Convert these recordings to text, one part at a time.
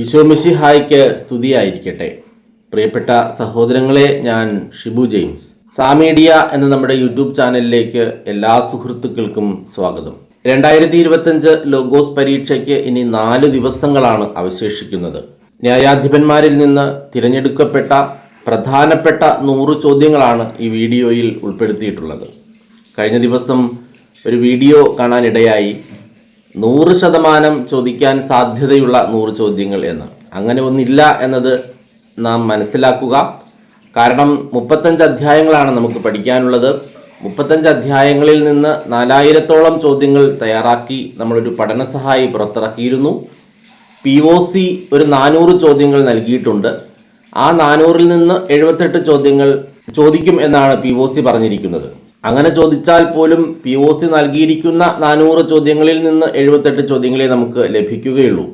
ഈശോമിശിഹായ്ക്ക് സ്തുതിയായിരിക്കട്ടെ. പ്രിയപ്പെട്ട സഹോദരങ്ങളെ ഞാൻ ഷിബു ജെയിംസ്. സാമീഡിയ എന്ന നമ്മുടെ യൂട്യൂബ് ചാനലിലേക്ക് എല്ലാ സുഹൃത്തുക്കൾക്കും സ്വാഗതം. രണ്ടായിരത്തി ഇരുപത്തഞ്ച് ലോഗോസ് പരീക്ഷയ്ക്ക് ഇനി നാല് ദിവസങ്ങളാണ് അവശേഷിക്കുന്നത്. ന്യായാധിപന്മാരിൽ നിന്ന് തിരഞ്ഞെടുക്കപ്പെട്ട പ്രധാനപ്പെട്ട നൂറ് ചോദ്യങ്ങളാണ് ഈ വീഡിയോയിൽ ഉൾപ്പെടുത്തിയിട്ടുള്ളത്. കഴിഞ്ഞ ദിവസം ഒരു വീഡിയോ കാണാനിടയായി. നൂറ് ശതമാനം ചോദിക്കാൻ സാധ്യതയുള്ള നൂറ് ചോദ്യങ്ങൾ എന്ന്. അങ്ങനെ ഒന്നില്ല എന്നത് നാം മനസ്സിലാക്കുക. കാരണം മുപ്പത്തഞ്ച് അധ്യായങ്ങളാണ് നമുക്ക് പഠിക്കാനുള്ളത്. മുപ്പത്തഞ്ച് അധ്യായങ്ങളിൽ നിന്ന് നാലായിരത്തോളം ചോദ്യങ്ങൾ തയ്യാറാക്കി നമ്മളൊരു പഠന സഹായി പുറത്തിറക്കിയിരുന്നു. പി ഒ സി ഒരു നാനൂറ് ചോദ്യങ്ങൾ നൽകിയിട്ടുണ്ട്. ആ നാനൂറിൽ നിന്ന് എഴുപത്തെട്ട് ചോദ്യങ്ങൾ ചോദിക്കും എന്നാണ് പി ഒ സി പറഞ്ഞിരിക്കുന്നത്. അങ്ങനെ ചോദിച്ചാൽ പോലും പി ഒ സി നൽകിയിരിക്കുന്ന നാനൂറ് ചോദ്യങ്ങളിൽ നിന്ന് എഴുപത്തെട്ട് ചോദ്യങ്ങളെ നമുക്ക് ലഭിക്കുകയുള്ളൂ.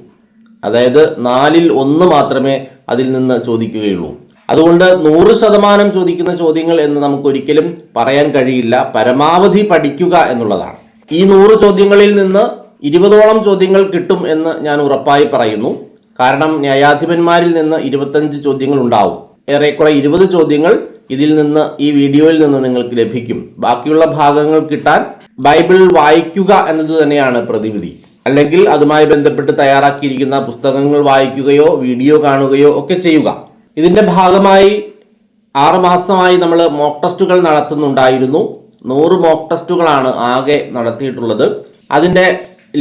അതായത് നാലിൽ ഒന്ന് മാത്രമേ അതിൽ നിന്ന് ചോദിക്കുകയുള്ളൂ. അതുകൊണ്ട് നൂറ് ശതമാനം ചോദിക്കുന്ന ചോദ്യങ്ങൾ എന്ന് നമുക്ക് ഒരിക്കലും പറയാൻ കഴിയില്ല. പരമാവധി പഠിക്കുക എന്നുള്ളതാണ്. ഈ നൂറ് ചോദ്യങ്ങളിൽ നിന്ന് ഇരുപതോളം ചോദ്യങ്ങൾ കിട്ടും എന്ന് ഞാൻ ഉറപ്പായി പറയുന്നു. കാരണം ന്യായാധിപന്മാരിൽ നിന്ന് ഇരുപത്തഞ്ച് ചോദ്യങ്ങൾ ഉണ്ടാവും. ഏറെക്കുറെ ഇരുപത് ചോദ്യങ്ങൾ ഇതിൽ നിന്ന് ഈ വീഡിയോയിൽ നിന്ന് നിങ്ങൾക്ക് ലഭിക്കും. ബാക്കിയുള്ള ഭാഗങ്ങൾ കിട്ടാൻ ബൈബിൾ വായിക്കുക എന്നത് തന്നെയാണ് പ്രതിവിധി. അല്ലെങ്കിൽ അതുമായി ബന്ധപ്പെട്ട് തയ്യാറാക്കിയിരിക്കുന്ന പുസ്തകങ്ങൾ വായിക്കുകയോ വീഡിയോ കാണുകയോ ഒക്കെ ചെയ്യുക. ഇതിന്റെ ഭാഗമായി ആറ് മാസമായി നമ്മൾ മോക്ക് ടെസ്റ്റുകൾ നടത്തുന്നുണ്ടായിരുന്നു. നൂറ് മോക്ക് ടെസ്റ്റുകളാണ് ആകെ നടത്തിയിട്ടുള്ളത്. അതിന്റെ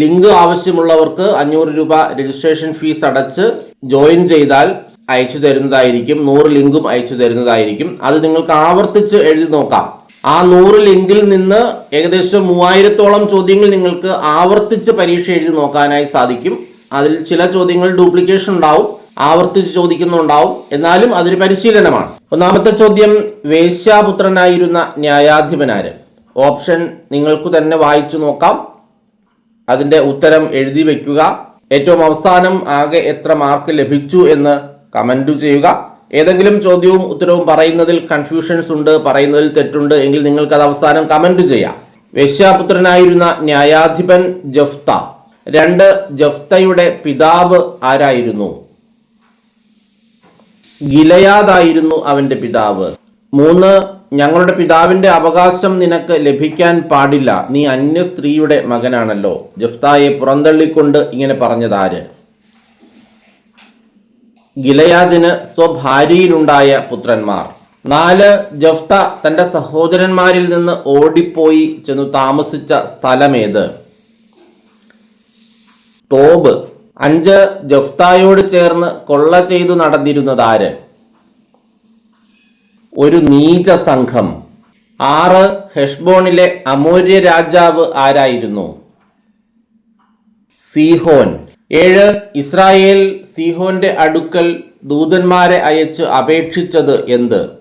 ലിങ്ക് ആവശ്യമുള്ളവർക്ക് അഞ്ഞൂറ് രൂപ രജിസ്ട്രേഷൻ ഫീസ് അടച്ച് ജോയിൻ ചെയ്താൽ അയച്ചു തരുന്നതായിരിക്കും നൂറ് ലിങ്കും അയച്ചു തരുന്നതായിരിക്കും. അത് നിങ്ങൾക്ക് ആവർത്തിച്ച് എഴുതി നോക്കാം. ആ നൂറ് ലിങ്കിൽ നിന്ന് ഏകദേശം മൂവായിരത്തോളം ചോദ്യങ്ങൾ നിങ്ങൾക്ക് ആവർത്തിച്ച് പരീക്ഷ എഴുതി നോക്കാനായി സാധിക്കും. അതിൽ ചില ചോദ്യങ്ങൾ ഡ്യൂപ്ലിക്കേഷൻ ഉണ്ടാവും ആവർത്തിച്ച് ചോദിക്കുന്നുണ്ടാവും. എന്നാലും അതൊരു പരിശീലനമാണ്. ഒന്നാമത്തെ ചോദ്യം വേശ്യാപുത്രനായിരുന്ന ന്യായാധിപനാര്? ഓപ്ഷൻ നിങ്ങൾക്ക് തന്നെ വായിച്ചു നോക്കാം. അതിന്റെ ഉത്തരം എഴുതി വെക്കുക. ഏറ്റവും അവസാനം ആകെ എത്ര മാർക്ക് ലഭിച്ചു എന്ന് കമന്റ് ചെയ്യുക. ഏതെങ്കിലും ചോദ്യവും ഉത്തരവും പറയുന്നതിൽ കൺഫ്യൂഷൻസ് ഉണ്ട് പറയുന്നതിൽ തെറ്റുണ്ട് എങ്കിൽ നിങ്ങൾക്കത് അവസാനം കമന്റ് ചെയ്യാം. വേശ്യാപുത്രനായിരുന്ന ന്യായാധിപൻ ജഫ്ത. രണ്ട് ജഫ്തയുടെ പിതാവ് ആരായിരുന്നു? ഗിലയാദായിരുന്നു അവന്റെ പിതാവ്. മൂന്ന് ഞങ്ങളുടെ പിതാവിന്റെ അവകാശം നിനക്ക് ലഭിക്കാൻ പാടില്ല. നീ അന്യ സ്ത്രീയുടെ മകനാണല്ലോ. ജഫ്തായെ പുറന്തള്ളിക്കൊണ്ട് ഇങ്ങനെ പറഞ്ഞതാര്? ഗിലയാദിന് സ്വഭാര്യയിലുണ്ടായ പുത്രന്മാർ. നാല് ജഫ്ത തന്റെ സഹോദരന്മാരിൽ നിന്ന് ഓടിപ്പോയി ചെന്നു താമസിച്ച സ്ഥലമേത്? തോബ്. അഞ്ച് ജഫ്തായോട് ചേർന്ന് കൊള്ള ചെയ്തു നടന്നിരുന്നതാര് ഒരു നീച സംഘം. ആറ് ഹെഷ്ബോണിലെ അമൂര്യ രാജാവ് ആരായിരുന്നു? സീഹോൻ. ഏഴ് ഇസ്രായേൽ സീഹോന്റെ അടുക്കൽ ദൂതന്മാരെ അയച്ച് അപേക്ഷിച്ചത് എന്ത്?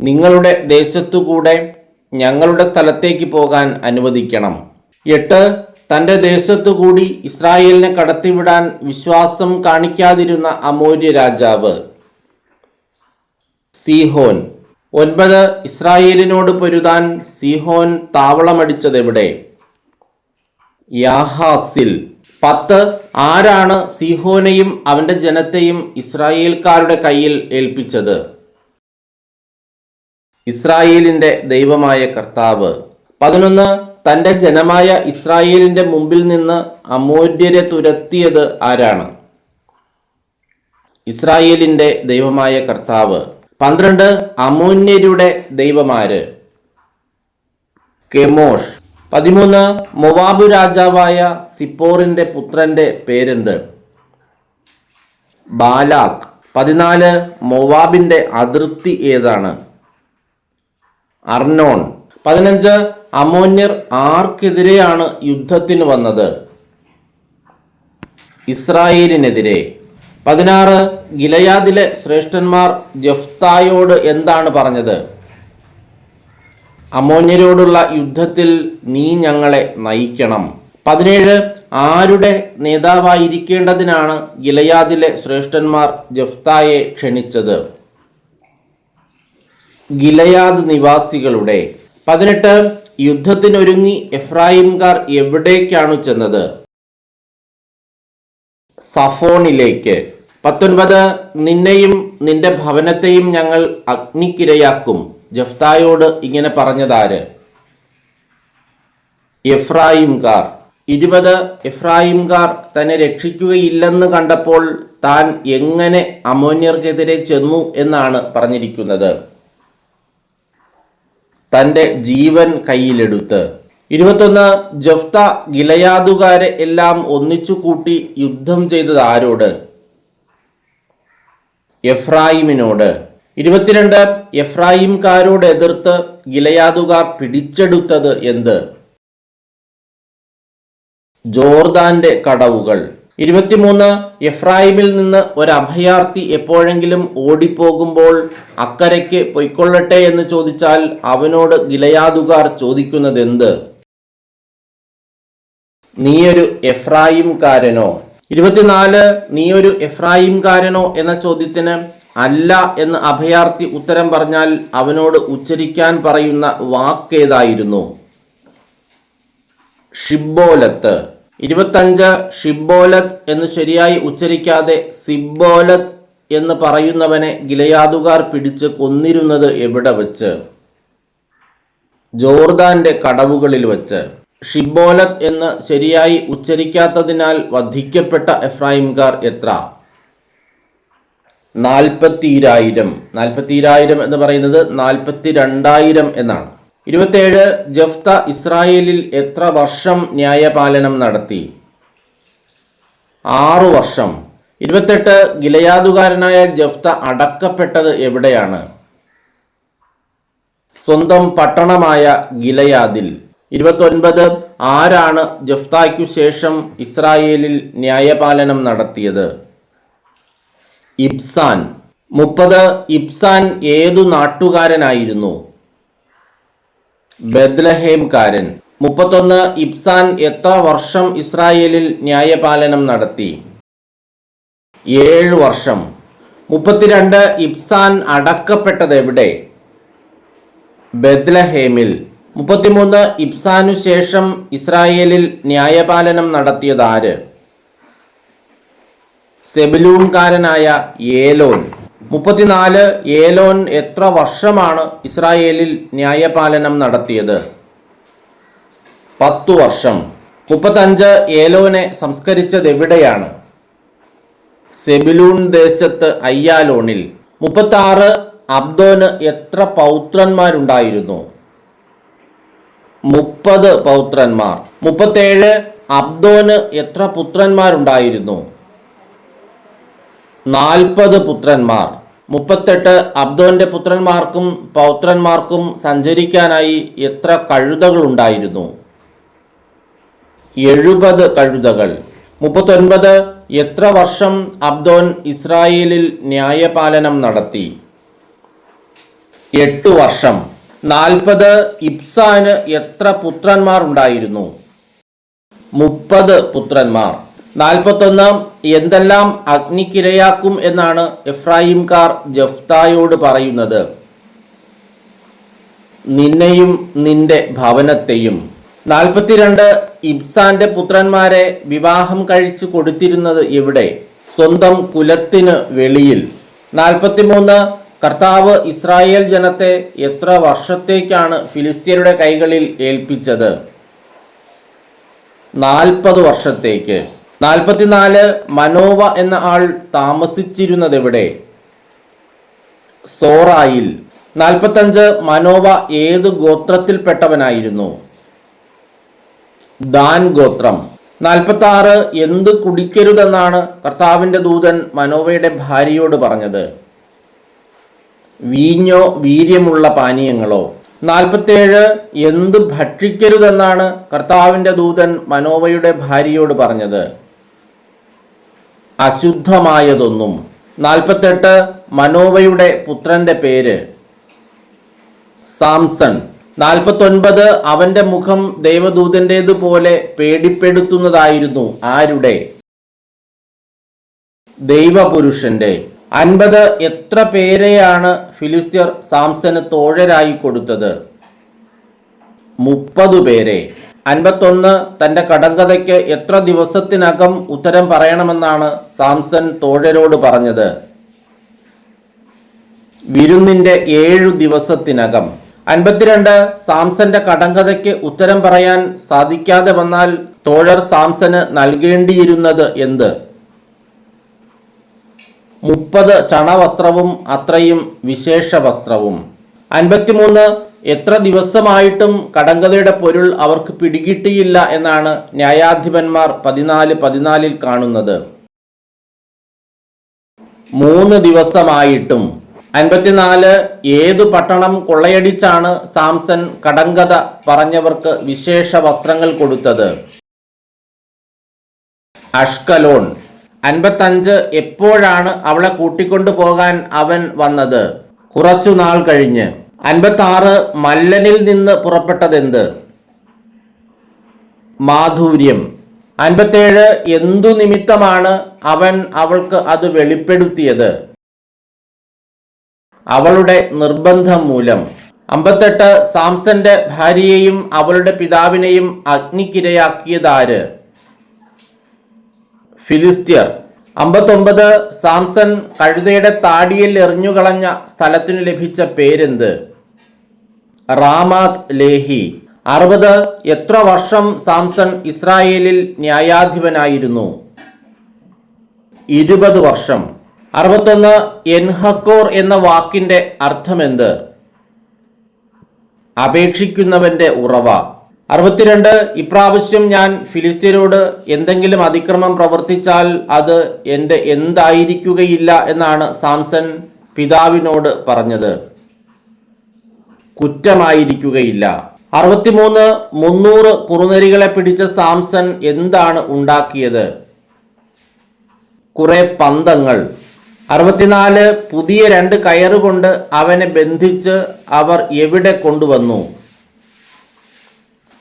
നിങ്ങളുടെ ദേശത്തുകൂടെ ഞങ്ങളുടെ സ്ഥലത്തേക്ക് പോകാൻ അനുവദിക്കണം. എട്ട് തന്റെ ദേശത്തുകൂടി ഇസ്രായേലിനെ കടത്തിവിടാൻ വിശ്വാസം കാണിക്കാതിരുന്ന അമൂര്യ രാജാവ് സീഹോൻ. ഒൻപത് ഇസ്രായേലിനോട് പൊരുതാൻ സീഹോൻ താവളമടിച്ചതെവിടെ? യാഹാസിൽ. പത്ത് ആരാണ് സിഹോനെയും അവന്റെ ജനത്തെയും ഇസ്രായേൽക്കാരുടെ കയ്യിൽ ഏൽപ്പിച്ചത്? ഇസ്രായേലിന്റെ ദൈവമായ കർത്താവ്. പതിനൊന്ന് തന്റെ ജനമായ ഇസ്രായേലിന്റെ മുമ്പിൽ നിന്ന് അമൂര്യരെ തുരത്തിയത് ആരാണ്? ഇസ്രായേലിന്റെ ദൈവമായ കർത്താവ്. പന്ത്രണ്ട് അമൂന്യരുടെ ദൈവമാര്. കെമോഷ്. പതിമൂന്ന് മൊവാബു രാജാവായ സിപ്പോറിന്റെ പുത്രന്റെ പേരെന്ത്? ബാലാഖ്. പതിനാല് മൊവാബിന്റെ അതിർത്തി ഏതാണ്? അർണോൺ പതിനഞ്ച് അമോന്യർ ആർക്കെതിരെയാണ് യുദ്ധത്തിന് വന്നത്? ഇസ്രായേലിനെതിരെ. പതിനാറ് ഗിലയാദിലെ ശ്രേഷ്ഠന്മാർ ജഫ്തായോട് എന്താണ് പറഞ്ഞത്? അമോന്യരോടുള്ള യുദ്ധത്തിൽ നീ ഞങ്ങളെ നയിക്കണം. പതിനേഴ് ആരുടെ നേതാവായിരിക്കേണ്ടതിനാണ് ഗിലയാദിലെ ശ്രേഷ്ഠന്മാർ ജഫ്തായെ ക്ഷണിച്ചത്? ഗിലയാദ് നിവാസികളുടെ. പതിനെട്ട് യുദ്ധത്തിനൊരുങ്ങി എഫ്രായിംകാർ എവിടേക്കാണ് ചെന്നത്? സഫോണിലേക്ക്. പത്തൊൻപത് നിന്നെയും നിന്റെ ഭവനത്തെയും ഞങ്ങൾ അഗ്നിക്കിരയാക്കും. ജഫ്തായോട് ഇങ്ങനെ പറഞ്ഞതാര്? എഫ്രായിംകാർ. ഇരുപത് എഫ്രായിംകാർ തന്നെ രക്ഷിക്കുകയില്ലെന്ന് കണ്ടപ്പോൾ താൻ എങ്ങനെ അമോന്യർക്കെതിരെ ചെന്നു എന്നാണ് പറഞ്ഞിരിക്കുന്നത്. തന്റെ ജീവൻ കയ്യിലെടുത്ത്. ഇരുപത്തൊന്ന് ജഫ്ത ഗിലയാദുകാരെ എല്ലാം ഒന്നിച്ചു കൂട്ടി യുദ്ധം ചെയ്തത് ആരോട് എഫ്രായിമിനോട്. ഇരുപത്തിരണ്ട് എഫ്രായിംകാരോട് എതിർത്ത് ഗിലയാദുകാർ പിടിച്ചെടുത്തത് എന്ത്? ജോർദാന്റെ കടവുകൾ. ഇരുപത്തിമൂന്ന് എഫ്രായിമിൽ നിന്ന് ഒരു അഭയാർത്ഥി എപ്പോഴെങ്കിലും ഓടിപ്പോകുമ്പോൾ അക്കരയ്ക്ക് പൊയ്ക്കൊള്ളട്ടെ എന്ന് ചോദിച്ചാൽ അവനോട് ഗിലയാദുകാർ ചോദിക്കുന്നത് എന്ത് നീയൊരു എഫ്രായിംകാരനോ? ഇരുപത്തിനാല് നീയൊരു എഫ്രായിംകാരനോ? എന്ന ചോദ്യത്തിന് അല്ല എന്ന് അഭയാർത്ഥി ഉത്തരം പറഞ്ഞാൽ അവനോട് ഉച്ചരിക്കാൻ പറയുന്ന വാക്കേതായിരുന്നു? ഷിബോലത്ത് ഇരുപത്തഞ്ച് ഷിബോലത്ത് എന്ന് ശരിയായി ഉച്ചരിക്കാതെ സിബോലത്ത് എന്ന് പറയുന്നവനെ ഗിലയാദുകാർ പിടിച്ച് കൊന്നിരുന്നത് എവിടെ വച്ച്? ജോർദാന്റെ കടവുകളിൽ വച്ച്. ഷിബോലത്ത് എന്ന് ശരിയായി ഉച്ചരിക്കാത്തതിനാൽ വധിക്കപ്പെട്ട എഫ്രാഹിംകാർ എത്ര? നാൽപ്പത്തിരായിരം. നാൽപ്പത്തിരായിരം എന്ന് പറയുന്നത് നാൽപ്പത്തി രണ്ടായിരം എന്നാണ്. ഇരുപത്തേഴ് ജഫ്ത ഇസ്രായേലിൽ എത്ര വർഷം ന്യായപാലനം നടത്തി? ആറു വർഷം. ഇരുപത്തെട്ട് ഗിലയാതുകാരനായ ജഫ്ത അടക്കപ്പെട്ടത് എവിടെയാണ്? സ്വന്തം പട്ടണമായ ഗിലയാദിൽ. ഇരുപത്തൊൻപത് ആരാണ് ജഫ്തായ്ക്കു ശേഷം ഇസ്രായേലിൽ ന്യായപാലനം നടത്തിയത്? ഇബ്സാൻ. മുപ്പത് ഇബ്സാൻ ഏതു നാട്ടുകാരനായിരുന്നു? ബദ്ലഹേംകാരൻ മുപ്പത്തൊന്ന് ഇബ്സാൻ എത്ര വർഷം ഇസ്രായേലിൽ ന്യായപാലനം നടത്തി? ഏഴ് വർഷം. മുപ്പത്തിരണ്ട് ഇബ്സാൻ അടക്കപ്പെട്ടത് എവിടെ ബദ്ലഹേമിൽ മുപ്പത്തിമൂന്ന് ഇബ്സാനു ശേഷം ഇസ്രായേലിൽ ന്യായപാലനം നടത്തിയത് ആര്? സെബിലൂൺകാരനായ ഏലോൻ. മുപ്പത്തിനാല് ഏലോൻ എത്ര വർഷമാണ് ഇസ്രായേലിൽ ന്യായപാലനം നടത്തിയത്? പത്തു വർഷം. മുപ്പത്തഞ്ച് ഏലോനെ സംസ്കരിച്ചത് എവിടെയാണ്? സെബിലൂൺ ദേശത്ത് അയ്യാലോണിൽ. മുപ്പത്താറ് അബ്ദോന് എത്ര പൗത്രന്മാരുണ്ടായിരുന്നു? മുപ്പത് പൗത്രന്മാർ. മുപ്പത്തേഴ് അബ്ദോന് എത്ര പുത്രന്മാരുണ്ടായിരുന്നു? നാൽപ്പത് പുത്രന്മാർ. മുപ്പത്തെട്ട് അബ്ദോന്റെ പുത്രന്മാർക്കും പൗത്രന്മാർക്കും സഞ്ചരിക്കാനായി എത്ര കഴുതകൾ ഉണ്ടായിരുന്നു എഴുപത് കഴുതകൾ. മുപ്പത്തൊൻപത് എത്ര വർഷം അബ്ദോൻ ഇസ്രായേലിൽ ന്യായപാലനം നടത്തി? എട്ടു വർഷം. നാൽപ്പത് ഇബ്സാന് എത്ര പുത്രന്മാർ ഉണ്ടായിരുന്നു? മുപ്പത് പുത്രന്മാർ. നാൽപ്പത്തൊന്ന് എന്തെല്ലാം അഗ്നിക്കിരയാക്കും എന്നാണ് എഫ്രായിംകാർ ജഫ്തായോട് പറയുന്നത്. നിന്നെയും നിന്റെ ഭവനത്തെയും. നാൽപ്പത്തിരണ്ട് ഇബ്സാന്റെ പുത്രന്മാരെ വിവാഹം കഴിച്ചു കൊടുത്തിരുന്നത് എവിടെ? സ്വന്തം കുലത്തിന് വെളിയിൽ. നാൽപ്പത്തിമൂന്ന് കർത്താവ് ഇസ്രായേൽ ജനത്തെ എത്ര വർഷത്തേക്കാണ് ഫിലിസ്തീനയുടെ കൈകളിൽ ഏൽപ്പിച്ചത്? നാൽപ്പത് വർഷത്തേക്ക്. നാൽപ്പത്തിനാല് മനോവ എന്ന ആൾ താമസിച്ചിരുന്നത് എവിടെ സോറായിൽ. നാൽപ്പത്തഞ്ച് മനോവ ഏത് ഗോത്രത്തിൽപ്പെട്ടവനായിരുന്നു? ദാൻ ഗോത്രം. നാൽപ്പത്തി ആറ് എന്ത് കുടിക്കരുതെന്നാണ് കർത്താവിന്റെ ദൂതൻ മനോവയുടെ ഭാര്യയോട് പറഞ്ഞത്? വീഞ്ഞോ വീര്യമുള്ള പാനീയങ്ങളോ. നാൽപ്പത്തേഴ് എന്ത് ഭക്ഷിക്കരുതെന്നാണ് കർത്താവിന്റെ ദൂതൻ മനോവയുടെ ഭാര്യയോട് പറഞ്ഞത്? അശുദ്ധമായതൊന്നും. നാൽപ്പത്തെട്ട് മനോവയുടെ പുത്രന്റെ പേര് സാംസൺ. നാൽപ്പത്തൊൻപത് അവന്റെ മുഖം ദൈവദൂതന്റേതുപോലെ പേടിപ്പെടുത്തുന്നതായിരുന്നു ആരുടെ? ദൈവപുരുഷന്റെ. അൻപത് എത്ര പേരെയാണ് ഫിലിസ്തീർ സാംസന് തോഴരായി കൊടുത്തത്? മുപ്പത് പേരെ. അൻപത്തൊന്ന് തന്റെ കടങ്കഥയ്ക്ക് എത്ര ദിവസത്തിനകം ഉത്തരം പറയണമെന്നാണ് സാംസൺ തോഴരോട് പറഞ്ഞത്. വിരുന്നിന്റെ ഏഴു ദിവസത്തിനകം. അൻപത്തിരണ്ട് സാംസന്റെ കടങ്കഥയ്ക്ക് ഉത്തരം പറയാൻ സാധിക്കാതെ വന്നാൽ തോഴർ സാംസന് നൽകേണ്ടിയിരുന്നത് എന്ത്? മുപ്പത് ചണവസ്ത്രവും അത്രയും വിശേഷ വസ്ത്രവും അൻപത്തിമൂന്ന് എത്ര ദിവസമായിട്ടും കടങ്കഥയുടെ പൊരുൾ അവർക്ക് പിടികിട്ടിയില്ല എന്നാണ് ന്യായാധിപന്മാർ പതിനാല് പതിനാലിൽ കാണുന്നത്. മൂന്ന് ദിവസമായിട്ടും. അൻപത്തിനാല് ഏതു പട്ടണം കൊള്ളയടിച്ചാണ് സാംസൺ കടങ്കഥ പറഞ്ഞവർക്ക് വിശേഷ വസ്ത്രങ്ങൾ കൊടുത്തത്? അഷ്കലോൺ. അൻപത്തഞ്ച് എപ്പോഴാണ് അവളെ കൂട്ടിക്കൊണ്ടു പോകാൻ അവൻ വന്നത്? കുറച്ചു നാൾ കഴിഞ്ഞ്. അൻപത്തി ആറ് മല്ലനിൽ നിന്ന് പുറപ്പെട്ടതെന്ത്? മാധുര്യം. അൻപത്തേഴ് എന്തു നിമിത്തമാണ് അവൻ അവൾക്ക് അത് വെളിപ്പെടുത്തിയത്? അവളുടെ നിർബന്ധം മൂലം. അമ്പത്തെട്ട് സാംസന്റെ ഭാര്യയെയും അവളുടെ പിതാവിനെയും അഗ്നിക്കിരയാക്കിയതാര്? ഫിലിസ്ത്യർ. അമ്പത്തൊമ്പത് സാംസൺ കഴുതയുടെ താടിയിൽ എറിഞ്ഞുകളഞ്ഞ സ്ഥലത്തിനു ലഭിച്ച പേരെന്ത്? റാമാത് ലേഹി. അറുപത് എത്ര വർഷം സാംസൺ ഇസ്രായേലിൽ ന്യായാധിപനായിരുന്നു? ഇരുപത് വർഷം. അറുപത്തൊന്ന് എൻഹക്കോർ എന്ന വാക്കിന്റെ അർത്ഥമെന്ത്? അപേക്ഷിക്കുന്നവന്റെ ഉറവ. അറുപത്തിരണ്ട് ഇപ്രാവശ്യം ഞാൻ ഫിലിസ്തീനോട് എന്തെങ്കിലും അതിക്രമം പ്രവർത്തിച്ചാൽ അത് എന്റെ എന്തായിരിക്കുകയില്ല എന്നാണ് സാംസൺ പിതാവിനോട് പറഞ്ഞത്. കുറ്റമായിരിക്കുകയില്ല. അറുപത്തിമൂന്ന് മുന്നൂറ് കുറുനരികളെ പിടിച്ച സാംസൺ എന്താണ് ഉണ്ടാക്കിയത്? കുറെ പന്തങ്ങൾ. അറുപത്തിനാല് പുതിയ രണ്ട് കയറുകൊണ്ട് അവനെ ബന്ധിച്ച് അവർ എവിടെ കൊണ്ടുവന്നു?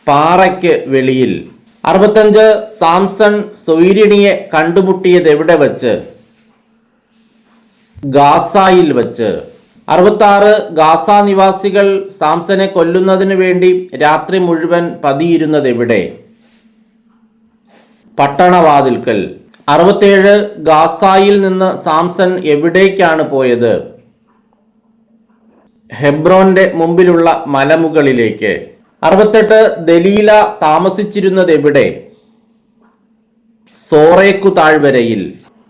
പാറയ്ക്ക് വെളിയിൽ. അറുപത്തഞ്ച് സാംസൺ സൊയിരിണിയെ കണ്ടുമുട്ടിയത് എവിടെ വച്ച്? ഗാസായിൽ വച്ച്. അറുപത്താറ് ഗാസ നിവാസികൾ സാംസനെ കൊല്ലുന്നതിന് വേണ്ടി രാത്രി മുഴുവൻ പതിയിരുന്നത് എവിടെ? പട്ടണവാതിൽക്കൽ. അറുപത്തേഴ് ഗാസായിൽ നിന്ന് സാംസൺ എവിടേക്കാണ് പോയത്? ഹെബ്രോന്റെ മുമ്പിലുള്ള മലമുകളിലേക്ക്. അറുപത്തെട്ട് ദലീല താമസിച്ചിരുന്നത് എവിടെ സോറേക്കു താഴ്വരയിൽ.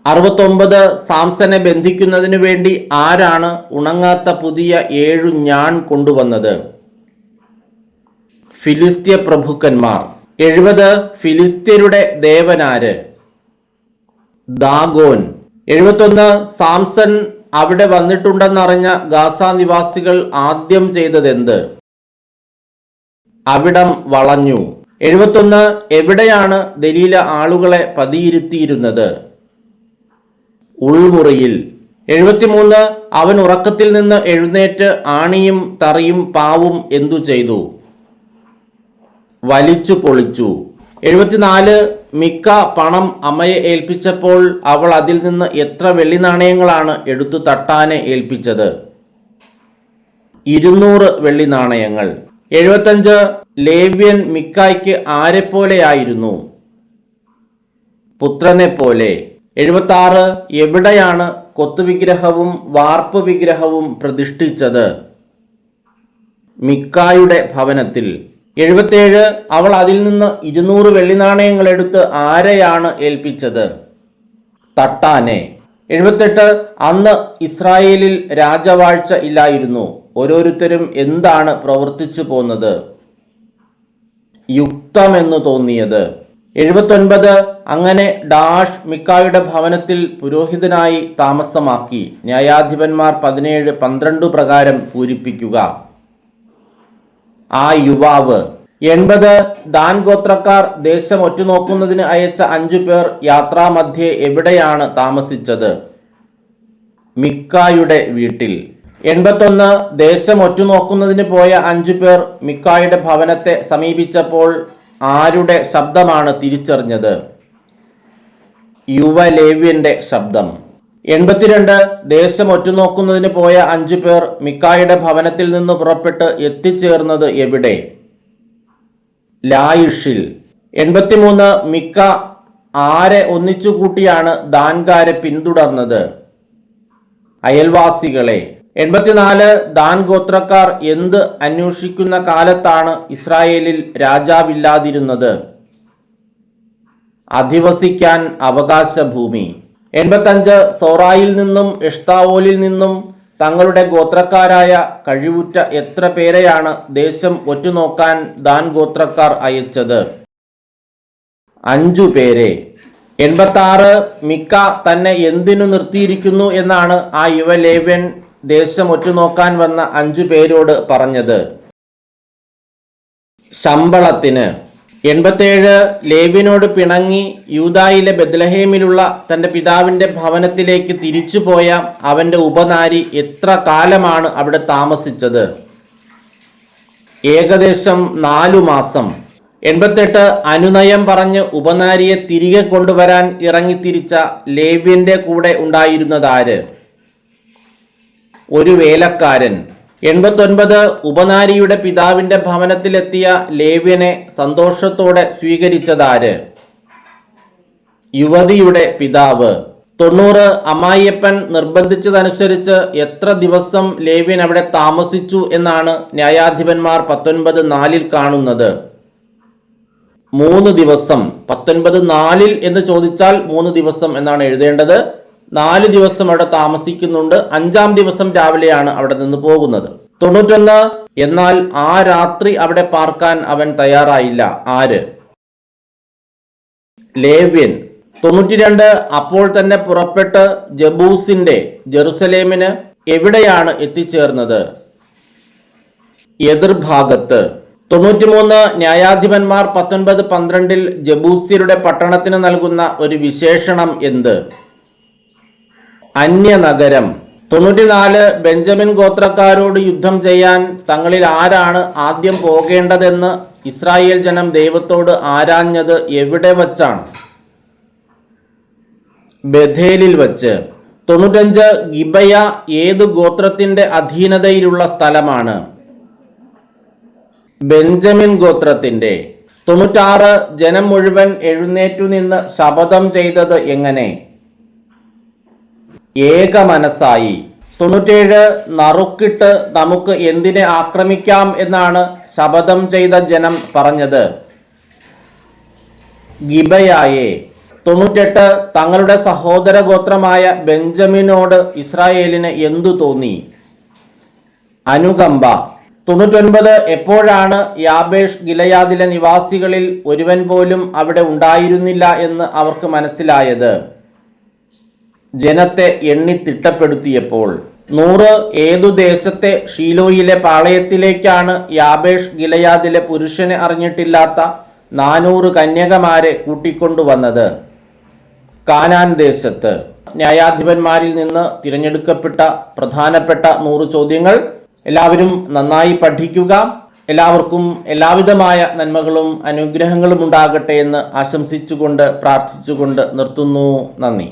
അറുപത്തൊമ്പത് സാംസനെ ബന്ധിക്കുന്നതിനു വേണ്ടി ആരാണ് ഉണങ്ങാത്ത പുതിയ ഏഴു ഞാൻ കൊണ്ടുവന്നത്? ഫിലിസ്ത്യ പ്രഭുക്കന്മാർ. എഴുപത് ഫിലിസ്ത്യരുടെ ദേവനാര്? ദാഗോൻ. എഴുപത്തൊന്ന് സാംസൺ അവിടെ വന്നിട്ടുണ്ടെന്നറിഞ്ഞ ഗാസ നിവാസികൾ ആദ്യം ചെയ്തതെന്ത്? അവിടം വളഞ്ഞു. എഴുപത്തൊന്ന് എവിടെയാണ് ദലീല ആളുകളെ പതിയിരുത്തിയിരുന്നത്? ഉൾമുറിയിൽ. എഴുപത്തിമൂന്ന് അവൻ ഉറക്കത്തിൽ നിന്ന് എഴുന്നേറ്റ് ആണിയും തറിയും പാവും എന്തു ചെയ്തു? വലിച്ചു പൊളിച്ചു. എഴുപത്തിനാല് മിക്ക പണം അമ്മയെ ഏൽപ്പിച്ചപ്പോൾ അവൾ അതിൽ നിന്ന് എത്ര വെള്ളി നാണയങ്ങളാണ് എടുത്തു തട്ടാനെ ഏൽപ്പിച്ചത്? ഇരുന്നൂറ് വെള്ളി നാണയങ്ങൾ. എഴുപത്തഞ്ച് ലേവ്യൻ മിക്കായ്ക്ക് ആരെപ്പോലെയായിരുന്നു? പുത്രനെ പോലെ. എഴുപത്തി ആറ് എവിടെയാണ് കൊത്തുവിഗ്രഹവും വാർപ്പ് വിഗ്രഹവും പ്രതിഷ്ഠിച്ചത്? മിക്കായുടെ ഭവനത്തിൽ. എഴുപത്തേഴ് അവൾ അതിൽ നിന്ന് ഇരുന്നൂറ് വെള്ളി നാണയങ്ങൾ എടുത്ത് ആരെയാണ് ഏൽപ്പിച്ചത്? തട്ടാനെ. എഴുപത്തെട്ട് അന്ന് ഇസ്രായേലിൽ രാജവാഴ്ച ഇല്ലായിരുന്നു. ഓരോരുത്തരും എന്താണ് പ്രവർത്തിച്ചു പോന്നത്? യുക്തമെന്ന് തോന്നിയത്. എഴുപത്തൊൻപത് അങ്ങനെ ഡാഷ് മിക്കായുടെ ഭവനത്തിൽ പുരോഹിതനായി താമസമാക്കി. ന്യായാധിപന്മാർ പതിനേഴ് പന്ത്രണ്ട് പ്രകാരം പൂരിപ്പിക്കുക. ആ യുവാവ്. എൺപത് ദാൻ ഗോത്രക്കാർ ദേശം ഒറ്റുനോക്കുന്നതിന് അയച്ച അഞ്ചു പേർ യാത്രാമധ്യേ എവിടെയാണ് താമസിച്ചത്? മിക്കായുടെ വീട്ടിൽ. എൺപത്തൊന്ന് ദേശം ഒറ്റുനോക്കുന്നതിന് പോയ അഞ്ചു പേർ മിക്കായുടെ ഭവനത്തെ സമീപിച്ചപ്പോൾ ആരുടെ ശബ്ദമാണ് തിരിച്ചറിഞ്ഞത്? യുവലേവ്യന്റെ ശബ്ദം. എൺപത്തിരണ്ട് ദേശം ഒറ്റുനോക്കുന്നതിന് പോയ അഞ്ചു പേർ മിക്കായുടെ ഭവനത്തിൽ നിന്ന് പുറപ്പെട്ട് എത്തിച്ചേർന്നത് എവിടെ? ലായുഷിൽ. എൺപത്തിമൂന്ന് മിക്ക ആരെ ഒന്നിച്ചു കൂട്ടിയാണ് ദാൻകാരെ പിന്തുടർന്നത്? അയൽവാസികളെ. എൺപത്തിനാല് ദാൻ ഗോത്രക്കാർ എന്ത് അന്വേഷിക്കുന്ന കാലത്താണ് ഇസ്രായേലിൽ രാജാവില്ലാതിരുന്നത്? അധിവസിക്കാൻ അവകാശ ഭൂമി എൺപത്തഞ്ച് സോറായിൽ നിന്നും എഷ്താവോലിൽ നിന്നും തങ്ങളുടെ ഗോത്രക്കാരായ കഴിവുറ്റ എത്ര പേരെയാണ് ദേശം ഒറ്റുനോക്കാൻ ദാൻ ഗോത്രക്കാർ അയച്ചത്? അഞ്ചു പേരെ. എൺപത്തി മിക്ക തന്നെ എന്തിനു നിർത്തിയിരിക്കുന്നു എന്നാണ് ആ യുവലേവ്യൻ ദേശം ഒറ്റുനോക്കാൻ വന്ന അഞ്ചു പേരോട് പറഞ്ഞത് ശമ്പളത്തിന് എൺപത്തേഴ് ലേവിനോട് പിണങ്ങി യൂതായിലെ ബദ്ലഹേമിലുള്ള തന്റെ പിതാവിന്റെ ഭവനത്തിലേക്ക് തിരിച്ചുപോയ അവന്റെ ഉപനാരി എത്ര കാലമാണ് അവിടെ താമസിച്ചത്? ഏകദേശം നാലു മാസം. എൺപത്തെട്ട് അനുനയം പറഞ്ഞ് ഉപനാരിയെ തിരികെ കൊണ്ടുവരാൻ ഇറങ്ങിത്തിരിച്ച ലേവ്യന്റെ കൂടെ ഉണ്ടായിരുന്നതാര്? ഒരു വേലക്കാരൻ. എൺപത്തൊൻപത് ഉപനാരിയുടെ പിതാവിന്റെ ഭവനത്തിലെത്തിയ ലേവ്യനെ സന്തോഷത്തോടെ സ്വീകരിച്ചതാര്? യുവതിയുടെ പിതാവ്. തൊണ്ണൂറ് അമ്മായിയപ്പൻ നിർബന്ധിച്ചതനുസരിച്ച് എത്ര ദിവസം ലേവ്യൻ അവിടെ താമസിച്ചു എന്നാണ് ന്യായാധിപന്മാർ പത്തൊൻപത് നാലിൽ കാണുന്നത്. മൂന്ന് ദിവസം. പത്തൊൻപത് നാലിൽ എന്ന് ചോദിച്ചാൽ മൂന്ന് ദിവസം എന്നാണ് എഴുതേണ്ടത്. നാല് ദിവസം അവിടെ താമസിക്കുന്നുണ്ട്. അഞ്ചാം ദിവസം രാവിലെയാണ് അവിടെ നിന്ന് പോകുന്നത്. തൊണ്ണൂറ്റൊന്ന് എന്നാൽ ആ രാത്രി അവിടെ പാർക്കാൻ അവൻ തയ്യാറായില്ല. ആര്? ലേവ്യൻ. തൊണ്ണൂറ്റിരണ്ട് അപ്പോൾ തന്നെ പുറപ്പെട്ട് ജബൂസിന്റെ ജെറുസലേമിന് എവിടെയാണ് എത്തിച്ചേർന്നത്? എതിർഭാഗത്ത്. തൊണ്ണൂറ്റിമൂന്ന് ന്യായാധിപന്മാർ പത്തൊൻപത് പന്ത്രണ്ടിൽ ജബൂസിയുടെ പട്ടണത്തിന് നൽകുന്ന ഒരു വിശേഷണം എന്ത്? അന്യനഗരം. തൊണ്ണൂറ്റിനാല് ബെഞ്ചമിൻ ഗോത്രക്കാരോട് യുദ്ധം ചെയ്യാൻ തങ്ങളിൽ ആരാണ് ആദ്യം പോകേണ്ടതെന്ന് ഇസ്രായേൽ ജനം ദൈവത്തോട് ആരാഞ്ഞത് എവിടെ വച്ചാണ്? ബഥേലിൽ വച്ച്. തൊണ്ണൂറ്റഞ്ച് ഗിബയ ഏത് ഗോത്രത്തിന്റെ അധീനതയിലുള്ള സ്ഥലമാണ്? ബെഞ്ചമിൻ ഗോത്രത്തിന്റെ തൊണ്ണൂറ്റാറ് ജനം മുഴുവൻ എഴുന്നേറ്റു നിന്ന് ശപഥം ചെയ്തത് എങ്ങനെ? ഏക മനസ്സായി. തൊണ്ണൂറ്റേഴ് നറുക്കിട്ട് നമുക്ക് എന്തിനെ ആക്രമിക്കാം എന്നാണ് ശപഥം ചെയ്ത ജനം പറഞ്ഞത്. ഗിബയായെ. തൊണ്ണൂറ്റെട്ട് തങ്ങളുടെ സഹോദര ഗോത്രമായ ബെഞ്ചമിനോട് ഇസ്രായേലിന് എന്തു തോന്നി? അനുകമ്പ. തൊണ്ണൂറ്റൊൻപത് എപ്പോഴാണ് യാബേഷ് ഗിലയാദിലെ നിവാസികളിൽ ഒരുവൻ പോലും അവിടെ ഉണ്ടായിരുന്നില്ല എന്ന് അവർക്ക് മനസ്സിലായത്? ജനത്തെ എണ്ണി തിട്ടപ്പെടുത്തിയപ്പോൾ നൂറ് ഏതു ദേശത്തെ ഷീലോയിലെ പാളയത്തിലേക്കാണ് യാബേഷ് ഗിലയാദിലെ പുരുഷനെ അറിഞ്ഞിട്ടില്ലാത്ത നാനൂറ് കന്യകമാരെ കൂട്ടിക്കൊണ്ടുവന്നത്. കാനാൻ ദേശത്ത് ന്യായാധിപന്മാരിൽ നിന്ന് തിരഞ്ഞെടുക്കപ്പെട്ട പ്രധാനപ്പെട്ട നൂറ് ചോദ്യങ്ങൾ. എല്ലാവരും നന്നായി പഠിക്കുക. എല്ലാവർക്കും എല്ലാവിധമായ നന്മകളും അനുഗ്രഹങ്ങളും ഉണ്ടാകട്ടെ എന്ന് ആശംസിച്ചുകൊണ്ട് പ്രാർത്ഥിച്ചുകൊണ്ട് നിർത്തുന്നു. നന്ദി.